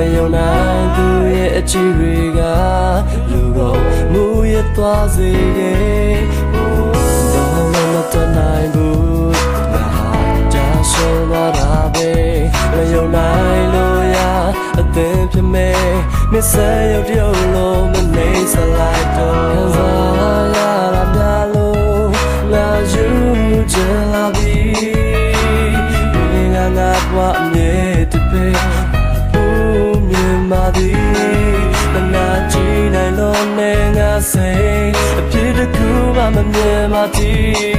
တိုင်းသူရဲ့အချီတွေကလူကုန်မူရသွားစေရဲ့တော့မမတနိုင်ဘူးငါဟာကြာဆုံးသွားတာပဲမယုံနိုင်လို့ရအသင်ဖြစ်မဲ့မစ္စရုပ်တရုပ်လုံးမနေစလိုက်တော့ခံစားရတာများလို့ငါယူချင်လာပြီငါငါဘဝအမြဲတပေဘူးမြင် ပါသည်ငါကြည့်နိုင်လို့နဲ့ငါစိတ်အပြစ်တစ်ခုမှမမြင်ပါသည်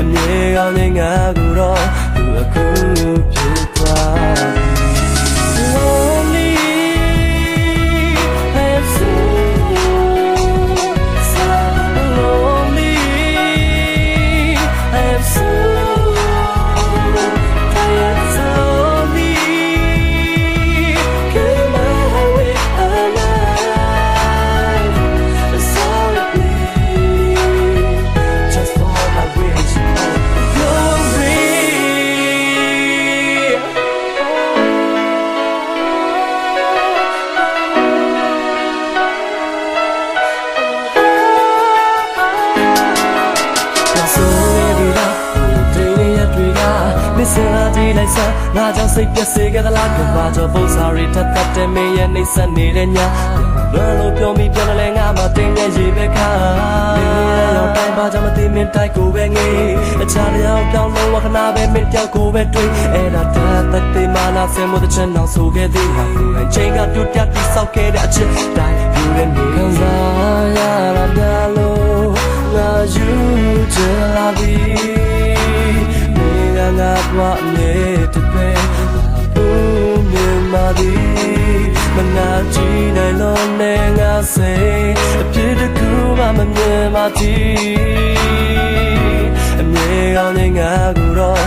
အမြဲကောင်းနေငါကိုတော့သူအခုဖြစ်သွား လာဒီလိုက်စငါကြောင့်စိတ်ပျက်စေခဲ့သလားကဘာကြောင့်ပုံစာရီထပ်တတ်တဲ့မင်းရဲ့နှိမ့်ဆက်နေတဲ့ညဘယ်လိုပြောမိပြန်လဲငါမတင်ရဲ့ရေပဲခါဒီနေ့ရောက်တိုင်းဘာကြောင့်မသိမင်းတိုက်ကိုပဲငေးအခြားတရားပြောင်းလို့ဝခနာပဲမင်းတယောက်ကိုပဲတွေ့အဲ့ဒါတတ်တဲ့တေမာနာဆင်မတဲ့ချမ်းအောင်ဆိုခဲ့သေးဟာကိုယ်ချိန်ကတူတက်ပြီးစောက်ခဲ့တဲ့အချစ်တိုင်းယူရနေခံစား အမြဲတပဲဘူးမြင်ပါသည်မနာကြည့်နိုင်လို့နဲ့ငါစိတ်အပြစ်တစ်ခုမှမမြင်ပါသည်အမြဲကောင်းနေငါကိုတော့